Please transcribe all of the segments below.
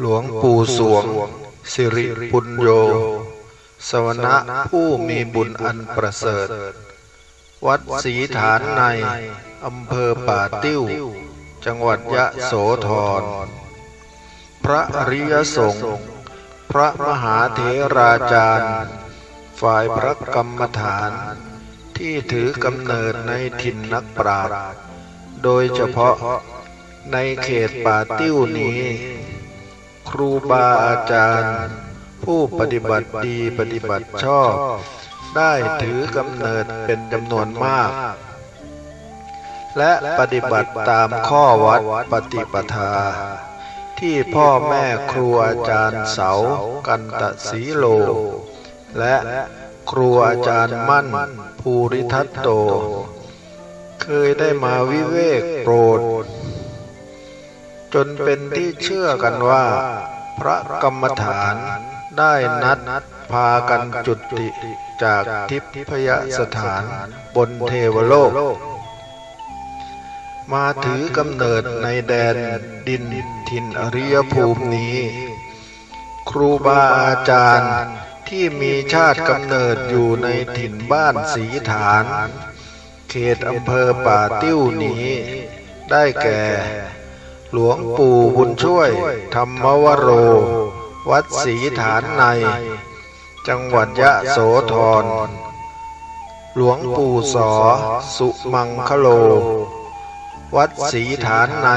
หลวงปู่สวง สิริปุญโย สวนะผู้มีบุญอันประเสริฐ วัดศรีฐานใน อำเภอป่าติ้ว จังหวัดยะโสธร พระอริยสงฆ์พระมหาเถราจารย์ ฝ่ายพระกรรมฐาน ที่ถือกำเนิดในถิ่นนักปราชญ์โดยเฉพาะในเขตป่าติ้วนี้ ครูบาอาจารย์ ผู้ปฏิบัติดีปฏิบัติชอบ ได้ถือกำเนิดเป็นจำนวนมาก และปฏิบัติตามข้อวัดปฏิปทา ที่พ่อแม่ครูอาจารย์เสากันตสีโล และครูอาจารย์มั่นภูริทัตโต เคยได้มาวิเวกโปรด จนเป็นที่เชื่อกันว่า พระกรรมฐานได้นัดพากันจุติจากทิพยสถานบนเทวโลก มาถือกำเนิดในแดนดินถิ่นอริยภูมินี้ ครูบาอาจารย์ที่มีชาติกำเนิดอยู่ในถิ่นบ้านสีฐาน เขตอำเภอป่าติ้วนี้ ได้แก่ หลวงปู่บุญช่วย ธรรมวโร วัดศรีฐานใน จังหวัดยะโสธร หลวงปู่สอ สุมังคโล วัดศรีฐานใน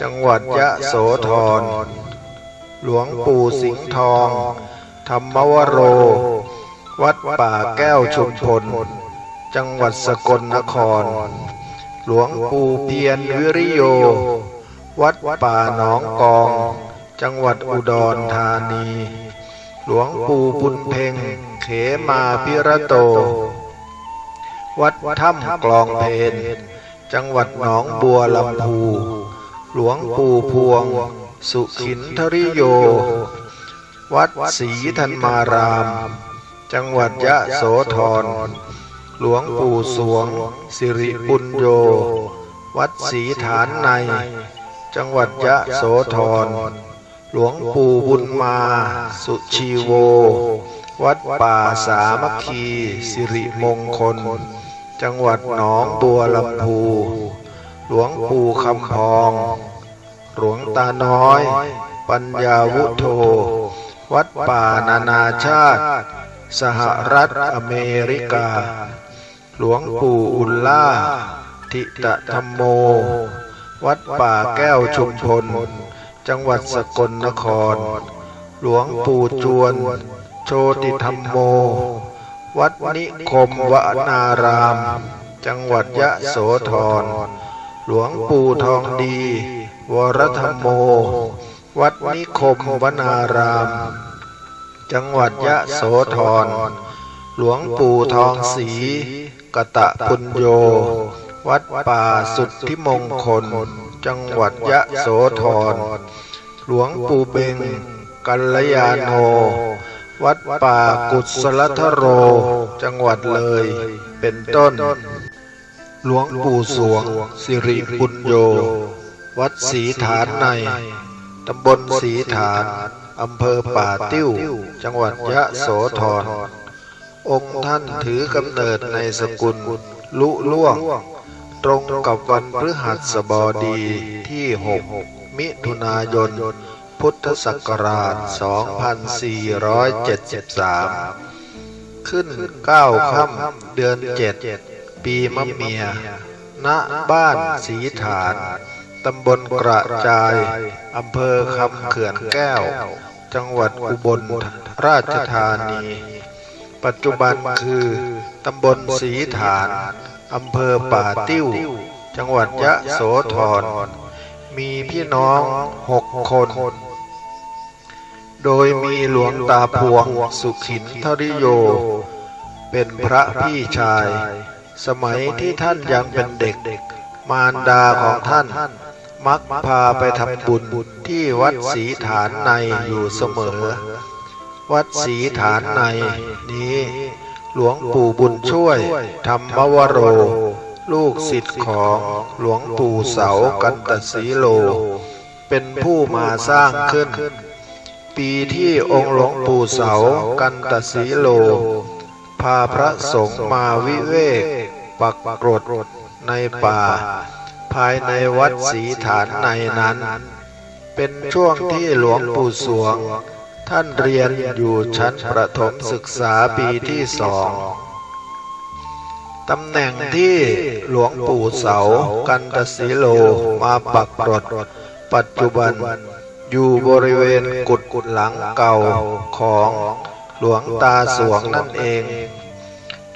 จังหวัดยะโสธร หลวงปู่สิงห์ทอง ธรรมวโร วัดป่าแก้วชุมพล จังหวัดสกลนคร หลวงปู่เพียรวิริโย วัดป่าหนองกอง จังหวัดอุดรธานี หลวงปู่บุญเพ็งเขมาพิระโต วัดถ้ำกลองเพนจังหวัดหนองบัวลำพู หลวงปู่พวง สุขินทริโย วัดศรีธรรมาราม จังหวัดยะโสธร หลวงปู่สวง สิริปุญโย วัดศรีฐานใน จังหวัดยะโสธร หลวงปู่บุญมา สุชีโว วัดป่าสามัคคีสิริมงคล จังหวัดหนองบัวลำพู หลวงปู่คำพอง หลวงตาน้อย ปัญญาวุโธ วัดป่านานาชาติ สหรัฐอเมริกา หลวงปู่อุลล่า ทิตะธรรมโม วัดป่าแก้วชุมพล จังหวัดสกลนคร หลวงปู่จวน โชติธรรมโม วัดนิคมวนาราม จังหวัดยะโสธร หลวงปู่ทองดี วรธรรมโม วัดนิคมวนาราม จังหวัดยะโสธร หลวงปู่ทองศรีกตะปุญโย วัดป่าสุทธิมงคล จังหวัดยะโสธร หลวงปู่เบง กัลยาโน วัดป่ากุศลทโร จังหวัดเลย เป็นต้น หลวงปู่สวง สิริปุญโย วัดศรีฐานใน ตำบลศรีฐาน อำเภอป่าติ้ว จังหวัดยะโสธร องค์ท่านถือกำเนิดในสกุลลุล่วง ตรงกับวันพฤหัสบดีที่ 6 มิถุนายน พุทธศักราช 2473 ขึ้น 9 ค่ำเดือน 7 ปีมะเมีย ณ บ้านสีฐาน ตำบลกระจาย อำเภอคำเขื่อนแก้ว จังหวัดอุบลราชธานี ปัจจุบันคือ ตำบลสีฐาน อำเภอป่าติ้ว จังหวัดยะโสธร มีพี่น้องหกคน โดยมีหลวงตาพวงสุขินทริโย เป็นพระพี่ชาย สมัยที่ท่านยังเป็นเด็ก มารดาของท่าน มักพาไปทำบุญที่วัดศรีฐานในอยู่เสมอ วัดศรีฐานในนี้ หลวงปู่บุญช่วยธรรมวโร ลูกศิษย์ของหลวงปู่เสากันตสีโล เป็นผู้มาสร้างขึ้น ปีที่องค์หลวงปู่เสากันตสีโล พาพระสงฆ์มาวิเวก ปักกรดในป่า ภายในวัดศรีฐานในนั้น เป็นช่วงที่หลวงปู่สวง ท่านเรียนอยู่ชั้นประถมศึกษาปีที่สองตำแหน่งที่หลวงปู่เสา กันตสีโลมาปักกรดปัจจุบันอยู่บริเวณกุดกุดหลังเก่าของหลวงตาสวงนั่นเอง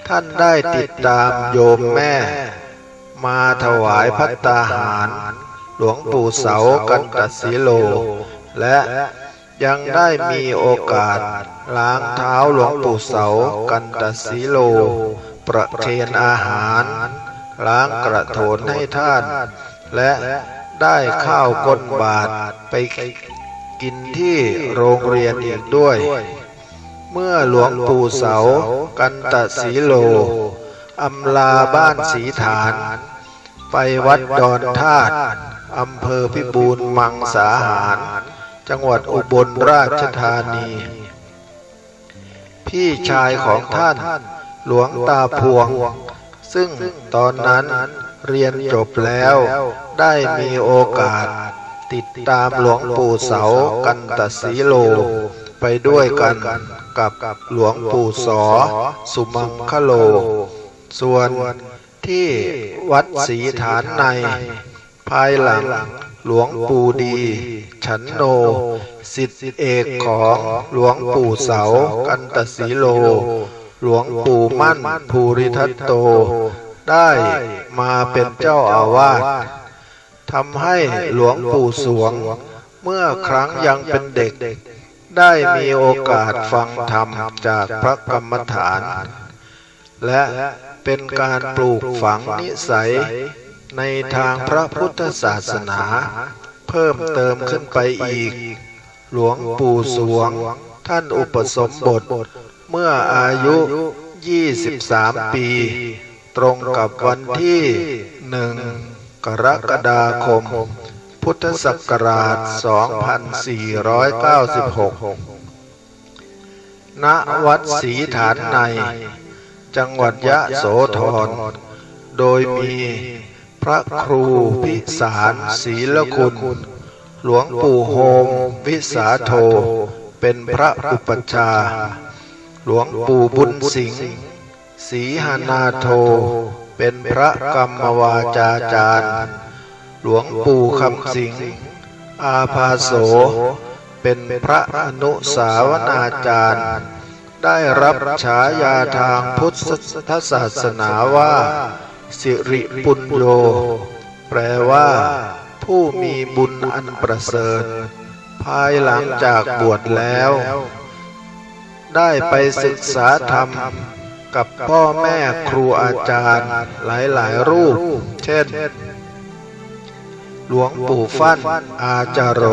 ท่านได้ติดตามโยมแม่ มาถวายพัตตาหาร หลวงปู่เสา กันตสีโล และ ยังได้มีโอกาส ล้างเท้าหลวงปู่เสากันตสีโล ประเคนอาหาร ล้างกระโถนให้ท่าน และได้ข้าวก้นบาทไปกินที่โรงเรียนอีกด้วย เมื่อหลวงปู่เสากันตสีโลอำลาบ้านสีฐาน ไปวัดดอนธาตุอำเภอพิบูลมังสาหาร จังหวัดอุบลราชธานี พี่ชายของท่านหลวงตาพวง ซึ่งตอนนั้นเรียนจบแล้วได้มีโอกาส ติดตามหลวงปู่เสากันตสีโล ไปด้วยกันกับหลวงปู่สอ สุมังคโล ส่วนที่วัดศรีฐานใน ภายหลัง หลวงปู่ดี ฉันโน สิทธิเอกของหลวงปู่เสา กันตสีโล หลวงปู่มั่นภูริทัตโต ได้มาเป็นเจ้าอาวาสทำให้หลวงปู่สวง เมื่อครั้งยังเป็นเด็ก ได้มีโอกาสฟังธรรมจากพระกรรมฐาน และเป็นการปลูกฝังนิสัย ในทางพระพุทธศาสนา เพิ่มเติมขึ้นไปอีก หลวงปู่สวง ท่านอุปสมบท เมื่ออายุ 23 ปี ตรงกับวันที่หนึ่งกรกฎาคม พุทธศักราช 2496 ณ วัดศรีฐานใน จังหวัดยะโสธร โดยมี พระครูพิสารศีลคุณ หลวงปู่โฮมวิสาโท เป็นพระอุปัชฌาย์หลวงปู่บุญสิงห์ศรีหานาโท เป็นพระกรรมวาจาจารย์ หลวงปู่คำสิงห์อาภาโส เป็นพระอนุสาวนาจารย์ ได้รับฉายาทางพุทธศาสนาว่า สิริปุญโยแปลว่า ผู้มีบุญอันประเสริฐ ภายหลังจากบวชแล้ว ได้ไปศึกษาธรรมกับพ่อแม่ครูอาจารย์หลายๆ รูป เช่น หลวงปู่ฟั่นอาจารโร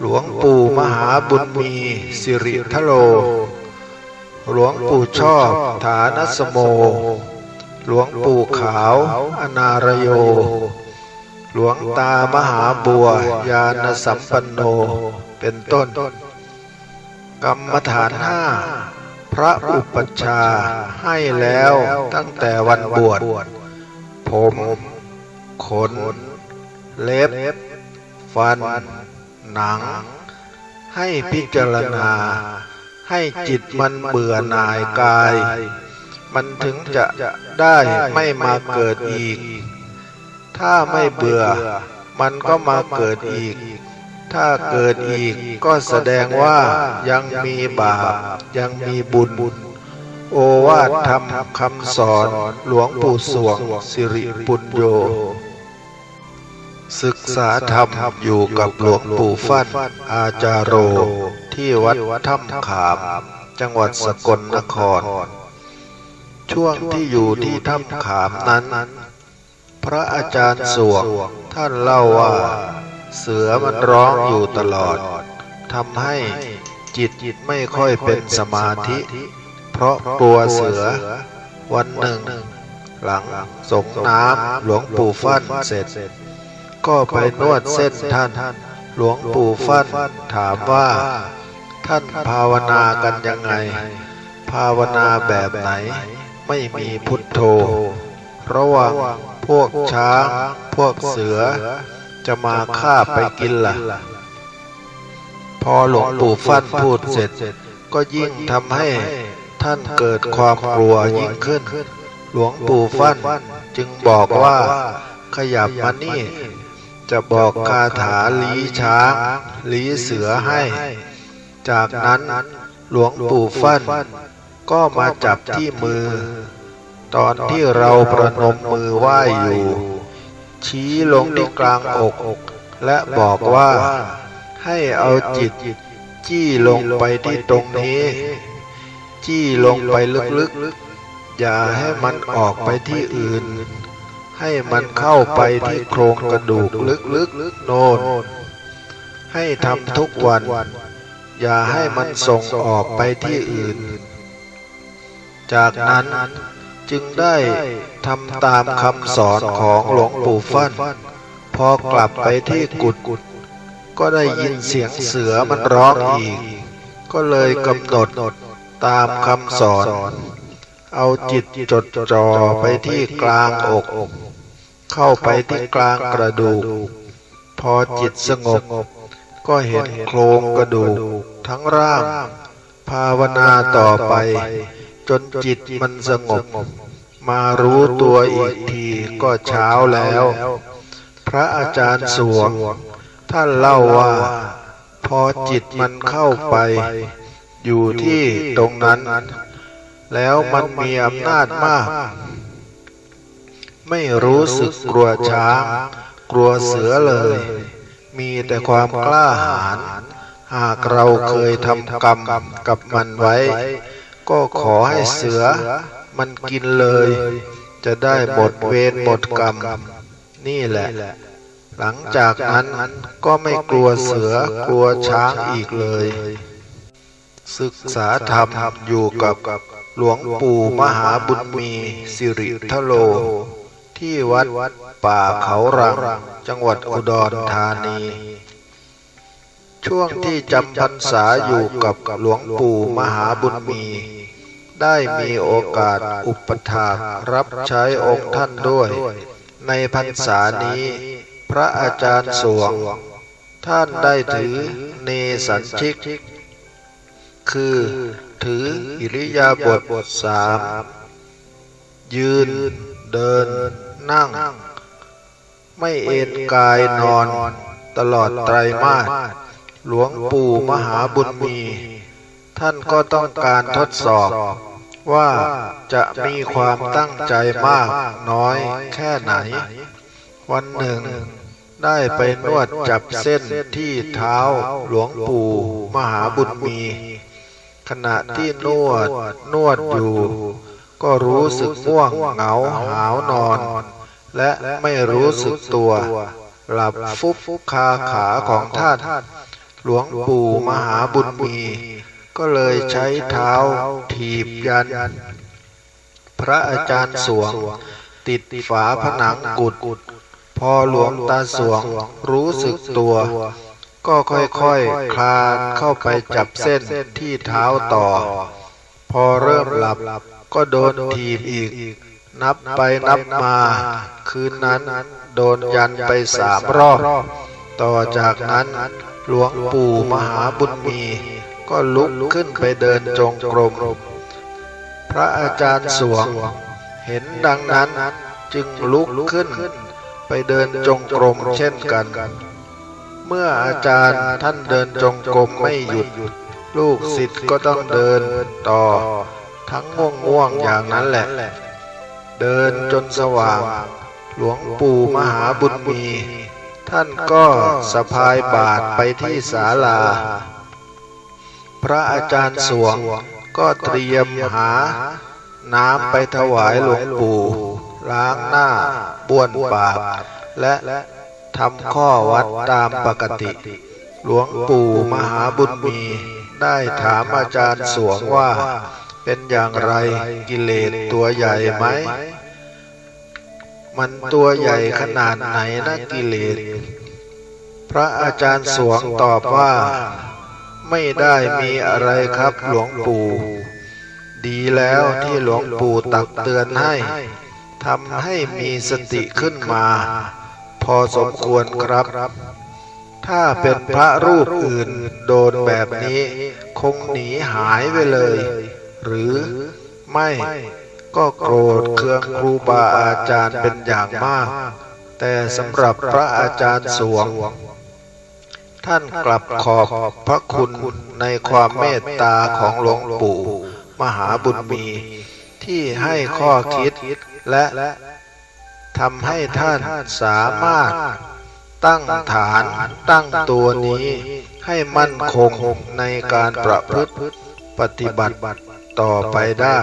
หลวงปู่มหาบุญมีสิริทโล หลวงปู่ชอบฐานสโม หลวงปู่ขาว อนารโย หลวงตามหาบัวยานสัมปันโน เป็นต้น กรรมฐานห้าพระอุปัชฌาย์ให้แล้วตั้งแต่วันบวช ผม ขน เล็บ ฟัน หนัง ให้พิจารณา ให้จิตมันเบื่อหน่ายกาย มันถึงจะได้ไม่มาเกิดอีก ถ้าไม่เบื่อ มันก็มาเกิดอีก ถ้าเกิดอีกก็แสดงว่ายังมีบาปยังมีบุญโอวาทธรรมคำสอนหลวงปู่สวงสิริปุญโย ศึกษาธรรมอยู่กับหลวงปู่ฟั่นอาจารโร ที่วัดถ้ำขาม จังหวัดสกลนคร ช่วงที่อยู่ที่ถ้ำขามนั้น พระอาจารย์สวงท่านเล่าว่า เสือมันร้องอยู่ตลอดทำให้จิตไม่ค่อยเป็นสมาธิ เพราะกลัวเสือ วันหนึ่ง หลังสงน้ำหลวงปู่ฟั่นเสร็จ ก็ไปนวดเส้นท่าน หลวงปู่ฟั่นถามว่า ท่านภาวนากันยังไง ภาวนาแบบไหน ไม่มีพุทโธ ระวังพวกช้างพวกเสือ จะมาฆ่าไปกินล่ะ พอหลวงปู่ฟั่นพูดเสร็จ ก็ยิ่งทำให้ท่านเกิดความกลัวยิ่งขึ้น หลวงปู่ฟั่นจึงบอกว่าขยับมานี่ จะบอกคาถาลีช้างลีเสือให้ จากนั้นหลวงปู่ฟั่น ก็มาจับที่มือ ตอนที่เราประนมมือไหว้อยู่ ชี้ลงที่กลางอก และบอกว่าให้เอาจิตจี้ลงไปที่ตรงนี้ จี้ลงไปลึกๆ อย่าให้มันออกไปที่อื่น ให้มันเข้าไปที่โครงกระดูกลึกๆโน่นให้ทำทุกวัน อย่าให้มันส่งออกไปที่อื่น จากนั้นจึงได้ทำตามคำสอนของหลวงปู่ฟั่น พอกลับไปที่กุฏก็ได้ยินเสียงเสือมันร้องอีก ก็เลยกำหนดตามคำสอน เอาจิตจดจ่อไปที่กลางอก เข้าไปที่กลางกระดูก พอจิตสงบ ก็เห็นโครงกระดูกทั้งร่าง ภาวนาต่อไป จนจิตมันสงบ มารู้ตัวอีกทีก็เช้าแล้ว พระอาจารย์สวง ท่านเล่าว่า พอจิตมันเข้าไป อยู่ที่ตรงนั้น แล้วมันมีอำนาจมาก ไม่รู้สึกกลัวช้าง กลัวเสือเลย มีแต่ความกล้าหาญหากเราเคยทำกรรมกับมันไว้ ก็ขอให้เสือมันกินเลย จะได้หมดเวรหมดกรรม นี่แหละ หลังจากนั้นก็ไม่กลัวเสือกลัวช้างอีกเลย ศึกษาธรรมอยู่กับหลวงปู่มหาบุญมีสิริทโล ที่วัดป่าเขารัง จังหวัดอุดรธานี ช่วงที่จำพรรษาอยู่กับหลวงปู่มหาบุญมี ได้มีโอกาสอุปถากรับใช้องค์ท่านด้วย ในพรรษานี้ พระอาจารย์สวง ท่านได้ถือเนสัญชิก คือถืออิริยาบถสามยืนเดินนั่ง ไม่เอนกายนอน ตลอดไตรมาสหลวงปู่มหาบุญมี ท่านก็ต้องการทดสอบว่าจะมีความตั้งใจมากน้อยแค่ไหน วันหนึ่งได้ไปนวดจับเส้นที่เท้าหลวงปู่มหาบุญมี ขณะที่นวดนวดอยู่ ก็รู้สึกง่วงเหงาหาวนอน และไม่รู้สึกตัว หลับฟุบคาขาของท่าน หลวงปู่มหาบุญมี ก็เลยใช้เท้าถีบยัน พระอาจารย์สวง ติดฝาผนังกุดพอหลวงตาสวงรู้สึกตัว ก็ค่อยๆคลานเข้าไปจับเส้นที่เท้าต่อ พอเริ่มหลับก็โดนทีบอีก นับไปนับมา คืนนั้นโดนยันไปสามรอบ ต่อจากนั้นหลวงปู่มหาบุญมี ก็ลุกขึ้นไปเดินจงกรม พระอาจารย์สวง เห็นดังนั้นจึงลุกขึ้น ไปเดินจงกรมเช่นกัน เมื่ออาจารย์ท่านเดินจงกรมไม่หยุด ลูกศิษย์ก็ต้องเดินต่อ ทั้งง่วงง่วงๆอย่างนั้นแหละ เดินจนสว่าง หลวงปู่มหาบุญมี ท่านก็สะพายบาทไปที่ศาลา พระอาจารย์สวงก็เตรียมหา น้ำไปถวายหลวงปู่ ล้างหน้าบ้วนปากและทำข้อวัดตามปกติ หลวงปู่มหาบุญมีได้ถามอาจารย์สวงว่า เป็นอย่างไรกิเลสตัวใหญ่ไหม มันตัวใหญ่ขนาดไหนนะกิเลส พระอาจารย์สวงตอบว่า ไม่ได้มีอะไรครับหลวงปู่ ดีแล้วที่หลวงปู่ตักเตือนให้ทำให้มีสติขึ้นมา พอสมควรครับ ถ้าเป็นพระรูปอื่นโดนแบบนี้ คงหนีหายไปเลย หรือไม่ก็โกรธเคืองครูบาอาจารย์เป็นอย่างมาก แต่สำหรับพระอาจารย์สวง ท่านกลับขอบพระคุณในความเมตตาของหลวงปู่มหาบุญมี ที่ให้ข้อคิดและทำให้ท่านสามารถตั้งฐานตั้งตัวนี้ ให้มั่นคงในการประพฤติปฏิบัติต่อไปได้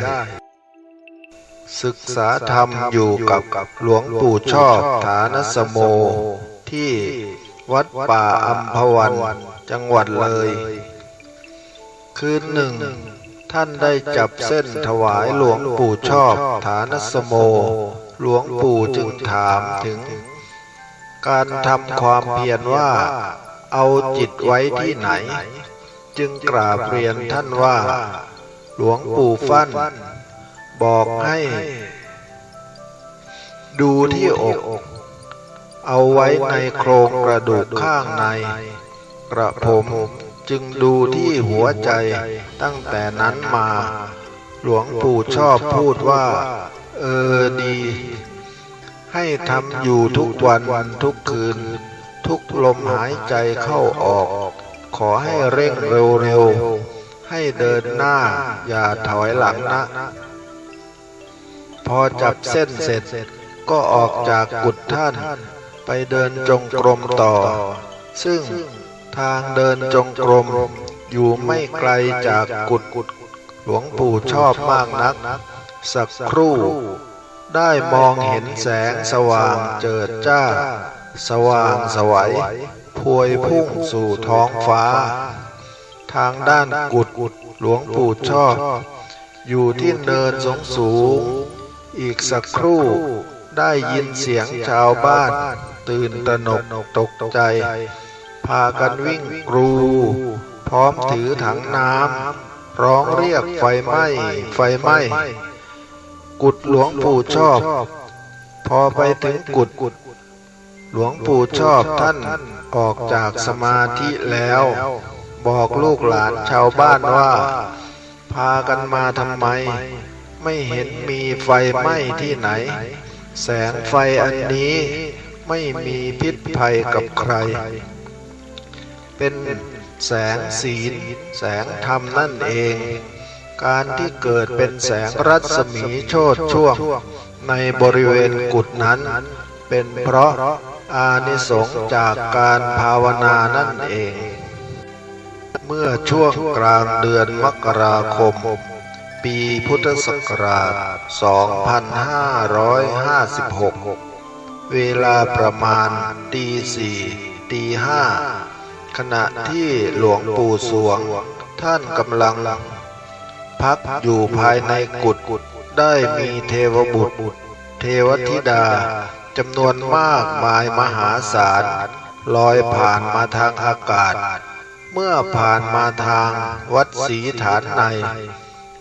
ศึกษาธรรมอยู่กับหลวงปู่ชอบฐานสโมที่ วัดป่าอัมพวัน จังหวัดเลย คืนหนึ่ง ท่านได้จับเส้นถวายหลวงปู่ชอบฐานสโม หลวงปู่จึงถามถึง การทำความเพียรว่า เอาจิตไว้ที่ไหน จึงกราบเรียนท่านว่า หลวงปู่ฟั่น บอกให้ ดูที่อก เอาไว้ในโครงกระดูกข้างใน กระผมจึงดูที่หัวใจตั้งแต่นั้นมา หลวงปู่ชอบพูดว่า เออดี ให้ทำอยู่ทุกวันวันทุกคืน ทุกลมหายใจเข้าออก ขอให้เร่งเร็วๆ ให้เดินหน้าอย่าถอยหลังนะ พอจับเส้นเสร็จก็ออกจากกุฏท่าน ไปเดินจงกรมต่อ ซึ่งทางเดินจงกรมอยู่ไม่ไกลจากกุฏหลวงปู่ชอบมากนัก สักครู่ ได้มองเห็นแสงสว่างเจิดจ้า สว่างสวัยพวยพุ่งสู่ท้องฟ้า ทางด้านกุฏหลวงปู่ชอบ อยู่ที่เนินสงสูง อีกสักครู่ได้ยินเสียงชาวบ้าน ตื่นตระหนกตกใจ พากันวิ่งกรู พร้อมถือถังน้ำร้องเรียกไฟไหม้ไฟไหม้กุดหลวงปู่ชอบ พอไปถึงกุดหลวงปู่ชอบท่านออกจากสมาธิแล้ว บอกลูกหลานชาวบ้านว่า พากันมาทำไม ไม่เห็นมีไฟไหม้ที่ไหน แสงไฟอันนี้ ไม่มีพิษภัยกับใคร เป็นแสงศีล แสงธรรมนั่นเอง การที่เกิดเป็นแสงรัศมีโชดช่วง ในบริเวณกุฏนั้น เป็นเพราะอานิสงส์จากการภาวนานั่นเอง เมื่อช่วงกลางเดือนมกราคม ปีพุทธศักราช 2556 เวลาประมาณตีสี่ตีห้าขณะที่หลวงปู่สวง ท่านกำลัง พักอยู่ภายในกุฏได้มีเทวบุตร เทวธิดาจำนวนมากมายมหาศาลลอยผ่านมาทางอากาศ เมื่อผ่านมาทางวัดศรีฐานใน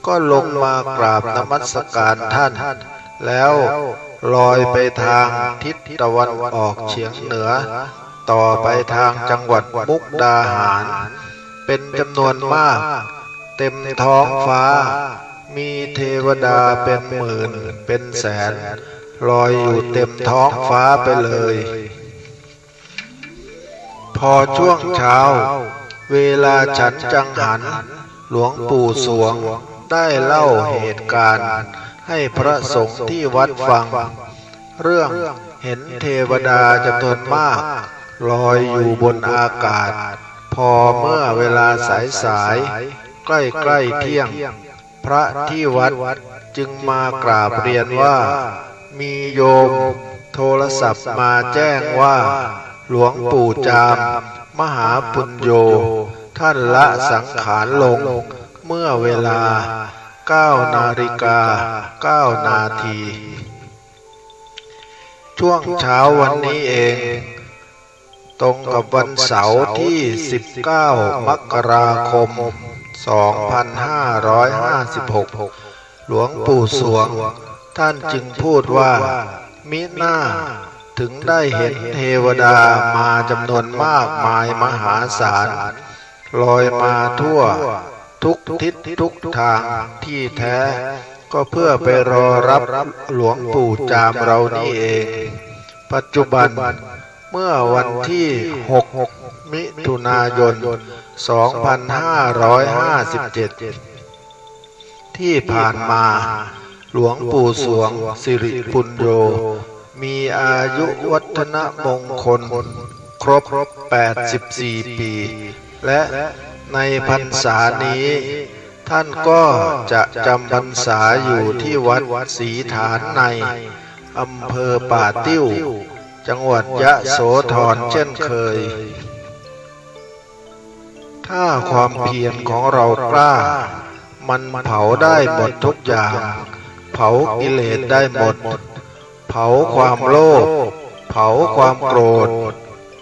ก็ลงมากราบนมัสการท่าน แล้วลอยไปทางทิศตะวันออกเฉียงเหนือ ต่อไปทางจังหวัดมุกดาหาร เป็นจำนวนมาก เต็มท้องฟ้า มีเทวดาเป็นหมื่นเป็นแสน ลอยอยู่เต็มท้องฟ้าไปเลย พอช่วงเช้า เวลาฉันจังหัน หลวงปู่สวงได้เล่าเหตุการณ์ ให้พระสงฆ์ที่วัดฟัง เรื่องเห็นเทวดาจำนวนมากลอยอยู่บนอากาศ พอเมื่อเวลาสายสายใกล้ใกล้เที่ยง พระที่วัดจึงมากราบเรียนว่า มีโยมโทรศัพท์มาแจ้งว่า หลวงปู่จาม มหาปุญโย ท่านละสังขารลงเมื่อเวลา 9นาฬิกา9นาที ช่วงเช้าวันนี้เอง ตรงกับวันเสาร์ที่ 19 มกราคม 2556 หลวงปู่สวง ท่านจึงพูดว่า มิหน้าถึงได้เห็นเทวดามาจำนวนมากมายมหาศาลลอยมาทั่ว ทุกทิศทุกทางที่แท้ ก็เพื่อไปรอรับหลวงปู่จามเรานี่เอง ปัจจุบันเมื่อวันที่ 6 มิถุนายน 2557 ที่ผ่านมาหลวงปู่สวงสิริปุญโญมีอายุวัฒนมงคล ครบ 84 ปี และ ในพรรษานี้ ท่านก็จะจำพรรษาอยู่ที่วัดศรีฐานในอำเภอป่าติ้ว จังหวัดยะโสธรเช่นเคย ถ้าความเพียรของเรากล้า มันเผาได้หมดทุกอย่าง เผากิเลสได้หมด เผาความโลภ เผาความโกรธ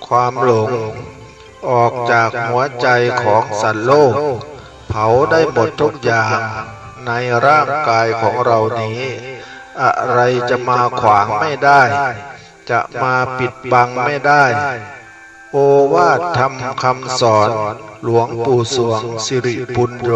ความหลง ออกจากหัวใจของสัตว์โลก เผาได้หมดทุกอย่างในร่างกายของเรานี้ อะไรจะมาขวางไม่ได้ จะมาปิดบังไม่ได้ โอวาทธรรมคำสอนหลวงปู่สวงสิริปุญโญ